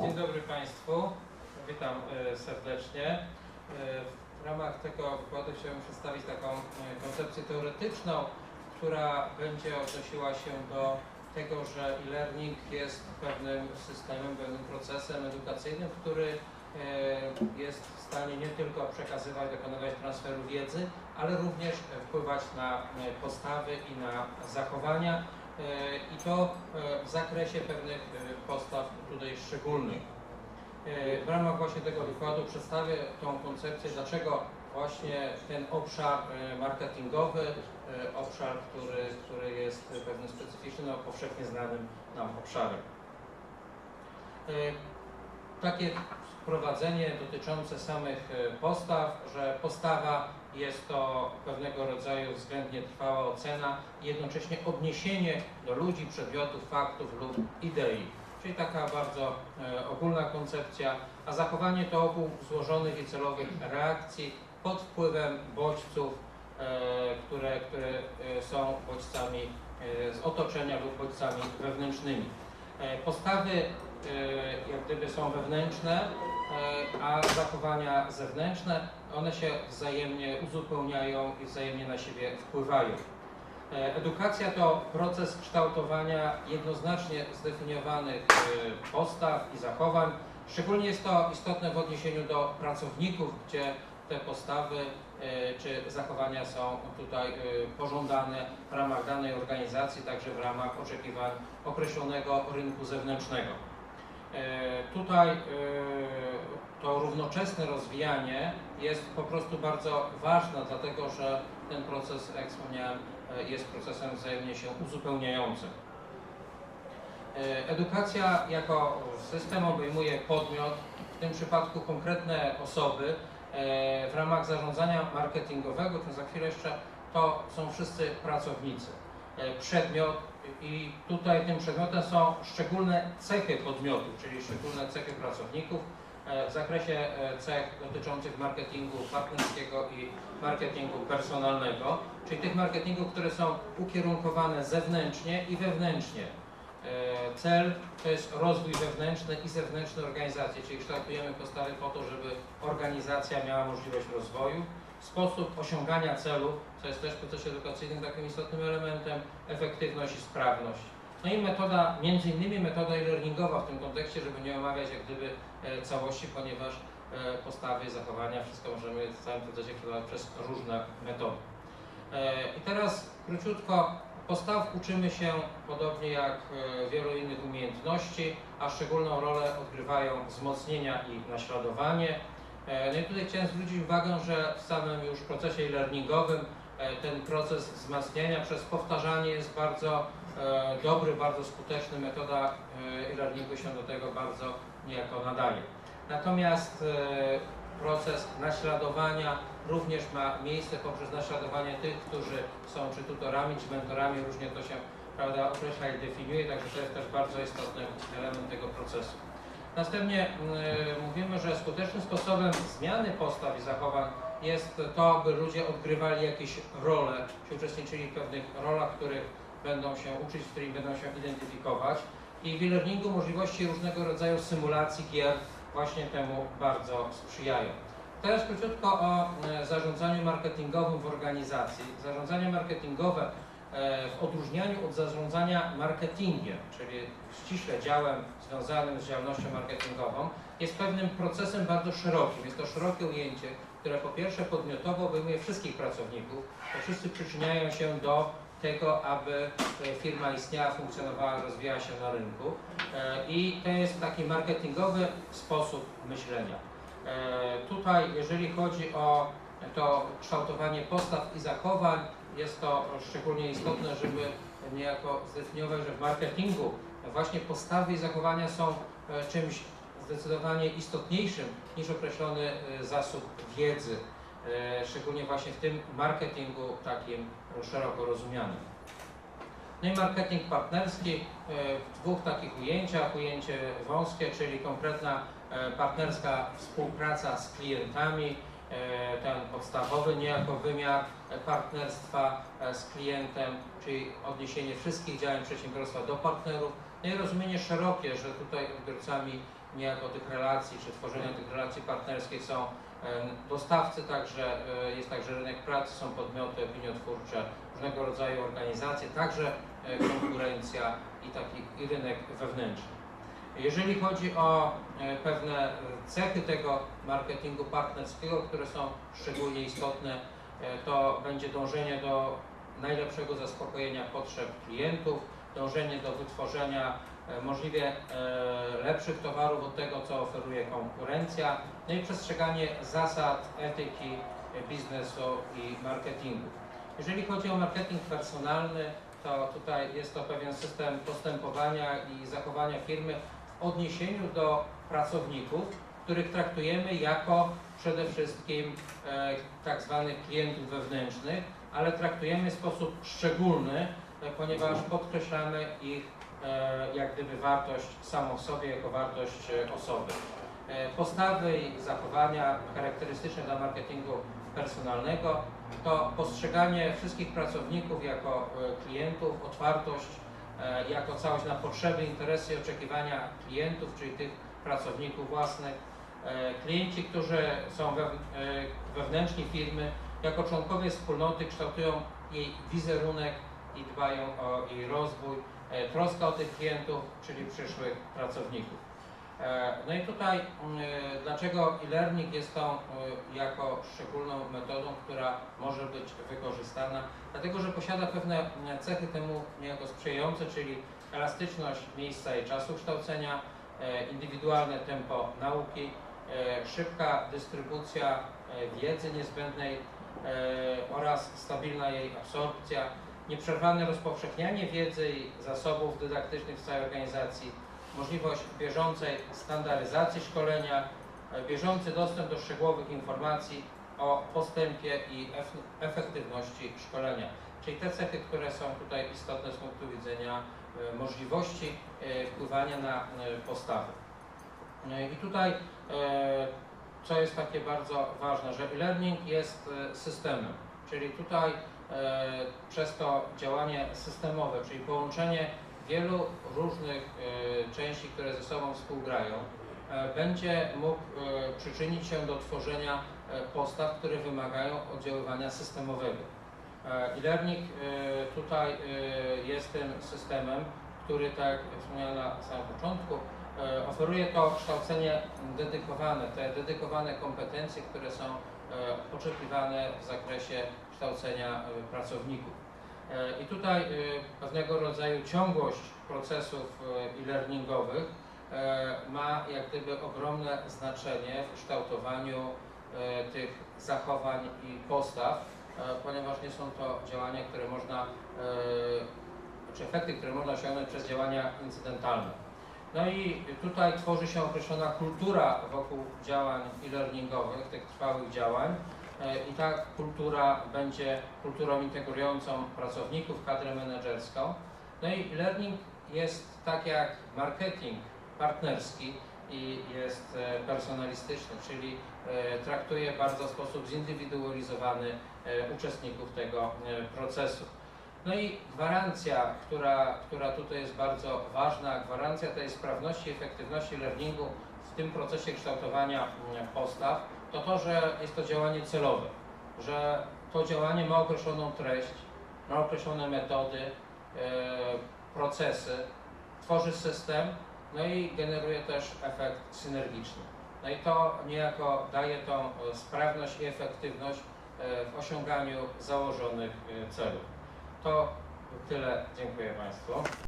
Dzień dobry Państwu, witam e, serdecznie. E, W ramach tego wykładu chciałbym przedstawić taką e, koncepcję teoretyczną, która będzie odnosiła się do tego, że e-learning jest pewnym systemem, pewnym procesem edukacyjnym, który jest w stanie nie tylko przekazywać, dokonywać transferu wiedzy, ale również wpływać na postawy i na zachowania i to e, w zakresie pewnych e, postaw tutaj szczególnych. E, W ramach właśnie tego wykładu przedstawię tą koncepcję, dlaczego właśnie ten obszar e, marketingowy, e, obszar, który, który jest pewnym specyficznym, no, powszechnie znanym nam obszarem. E, Takie wprowadzenie dotyczące samych e, postaw, że postawa jest to pewnego rodzaju względnie trwała ocena i jednocześnie odniesienie do ludzi, przedmiotów, faktów lub idei. Czyli taka bardzo e, ogólna koncepcja, a zachowanie to ogół złożonych i celowych reakcji pod wpływem bodźców, e, które, które są bodźcami z otoczenia lub bodźcami wewnętrznymi. Postawy jak gdyby są wewnętrzne, e, a zachowania zewnętrzne, one się wzajemnie uzupełniają i wzajemnie na siebie wpływają. E, Edukacja to proces kształtowania jednoznacznie zdefiniowanych e, postaw i zachowań. Szczególnie jest to istotne w odniesieniu do pracowników, gdzie te postawy e, czy zachowania są tutaj e, pożądane w ramach danej organizacji, także w ramach oczekiwań określonego rynku zewnętrznego. E, Tutaj e, to równoczesne rozwijanie jest po prostu bardzo ważne, dlatego że ten proces, jak wspomniałem, e, jest procesem wzajemnie się uzupełniającym. Edukacja jako system obejmuje podmiot, w tym przypadku konkretne osoby. W ramach zarządzania marketingowego, to za chwilę jeszcze, to są wszyscy pracownicy. E, Przedmiot i tutaj tym przedmiotem są szczególne cechy podmiotu, czyli szczególne cechy pracowników e, w zakresie e, cech dotyczących marketingu partnerskiego i marketingu personalnego, czyli tych marketingów, które są ukierunkowane zewnętrznie i wewnętrznie. E, Cel to jest rozwój wewnętrzny i zewnętrzny organizacji, czyli kształtujemy postawy po to, żeby organizacja miała możliwość rozwoju. Sposób osiągania celu, co jest też w procesie edukacyjnym takim istotnym elementem, efektywność i sprawność. No i metoda, między innymi metoda e-learningowa w tym kontekście, żeby nie omawiać jak gdyby e, całości, ponieważ e, postawy, zachowania, wszystko możemy w całym procesie kształtować przez różne metody. I teraz króciutko, postaw uczymy się podobnie jak e, wielu innych umiejętności, a szczególną rolę odgrywają wzmocnienia i naśladowanie. E, No i tutaj chciałem zwrócić uwagę, że w samym już procesie e-learningowym e, ten proces wzmacniania przez powtarzanie jest bardzo dobry, bardzo skuteczny. Metoda e-learningu się do tego bardzo niejako nadaje. Natomiast proces naśladowania również ma miejsce poprzez naśladowanie tych, którzy są czy tutorami, czy mentorami, różnie to się prawda, określa i definiuje, także to jest też bardzo istotny element tego procesu. Następnie y, mówimy, że skutecznym sposobem zmiany postaw i zachowań jest to, aby ludzie odgrywali jakieś role, czy uczestniczyli w pewnych rolach, których będą się uczyć, w których będą się identyfikować. I w e-learningu możliwości różnego rodzaju symulacji gier właśnie temu bardzo sprzyjają. Teraz króciutko o e, zarządzaniu marketingowym w organizacji. Zarządzanie marketingowe e, w odróżnianiu od zarządzania marketingiem, czyli ściśle działem związanym z działalnością marketingową, jest pewnym procesem bardzo szerokim. Jest to szerokie ujęcie, które po pierwsze podmiotowo obejmuje wszystkich pracowników, bo wszyscy przyczyniają się do tego, aby e, firma istniała, funkcjonowała, rozwijała się na rynku. I to jest taki marketingowy sposób myślenia. Tutaj, jeżeli chodzi o to kształtowanie postaw i zachowań, jest to szczególnie istotne, żeby niejako zdefiniować, że w marketingu właśnie postawy i zachowania są e, czymś zdecydowanie istotniejszym niż określony e, zasób wiedzy, e, szczególnie właśnie w tym marketingu takim szeroko rozumianym. No i marketing partnerski e, w dwóch takich ujęciach. Ujęcie wąskie, czyli konkretna e, partnerska współpraca z klientami, e, ten podstawowy niejako wymiar partnerstwa z klientem, czyli odniesienie wszystkich działań przedsiębiorstwa do partnerów No i rozumienie szerokie, że tutaj odbiorcami niejako tych relacji, czy tworzenia tych relacji partnerskich są dostawcy, także jest także rynek pracy, są podmioty opiniotwórcze, różnego rodzaju organizacje, także e, konkurencja i taki rynek wewnętrzny. Jeżeli chodzi o e, pewne cechy tego marketingu partnerskiego, które są szczególnie istotne, e, to będzie dążenie do najlepszego zaspokojenia potrzeb klientów, dążenie do wytworzenia możliwie lepszych towarów od tego, co oferuje konkurencja, no i przestrzeganie zasad etyki biznesu i marketingu. Jeżeli chodzi o marketing personalny, to tutaj jest to pewien system postępowania i zachowania firmy w odniesieniu do pracowników, których traktujemy jako przede wszystkim e, tak zwanych klientów wewnętrznych, ale traktujemy w sposób szczególny, e, ponieważ podkreślamy ich e, jak gdyby wartość samą w sobie jako wartość e, osoby. E, Postawy i zachowania charakterystyczne dla marketingu personalnego to postrzeganie wszystkich pracowników jako e, klientów, otwartość e, jako całość na potrzeby, interesy i oczekiwania klientów, czyli tych pracowników własnych. E, Klienci, którzy są wew- wewnętrzni firmy, jako członkowie wspólnoty kształtują jej wizerunek i dbają o jej rozwój. Troska o tych klientów, czyli przyszłych pracowników. E, No i tutaj mm, e, dlaczego e-learning jest tą e, jako szczególną metodą, która może być wykorzystana? Dlatego, że posiada pewne mm, cechy temu niejako sprzyjające, czyli elastyczność miejsca i czasu kształcenia, indywidualne tempo nauki, szybka dystrybucja wiedzy niezbędnej oraz stabilna jej absorpcja, nieprzerwane rozpowszechnianie wiedzy i zasobów dydaktycznych w całej organizacji, możliwość bieżącej standaryzacji szkolenia, e, bieżący dostęp do szczegółowych informacji o postępie i ef- efektywności szkolenia. Czyli te cechy, które są tutaj istotne z punktu widzenia e, możliwości e, wpływania na postawy. I tutaj, co jest takie bardzo ważne, że e-learning jest systemem, czyli tutaj przez to działanie systemowe, czyli połączenie wielu różnych e, części, które ze sobą współgrają, e, będzie mógł e, przyczynić się do tworzenia postaw, które wymagają oddziaływania systemowego. E-learning tutaj jest tym systemem, który, tak jak wspomniałem na samym początku, oferuje to kształcenie dedykowane, te dedykowane kompetencje, które są oczekiwane w zakresie kształcenia pracowników. E, I tutaj e, pewnego rodzaju ciągłość procesów e, e-learningowych ma jak gdyby ogromne znaczenie w kształtowaniu tych zachowań i postaw, ponieważ nie są to działania, które można, czy efekty, które można osiągnąć przez działania incydentalne. No i tutaj tworzy się określona kultura wokół działań e-learningowych, tych trwałych działań, i ta kultura będzie kulturą integrującą pracowników, kadrę menedżerską. No i learning jest tak jak marketing partnerski i jest e, personalistyczny, czyli e, traktuje bardzo w sposób zindywidualizowany e, uczestników tego e, procesu. No i gwarancja, która, która tutaj jest bardzo ważna, gwarancja tej sprawności i efektywności learningu w tym procesie kształtowania mm, postaw, to to, że jest to działanie celowe, że to działanie ma określoną treść, ma określone metody, e, procesy, tworzy system, no i generuje też efekt synergiczny. No i to niejako daje tą e, sprawność i efektywność e, w osiąganiu założonych celów. To tyle. Dziękuję Państwu.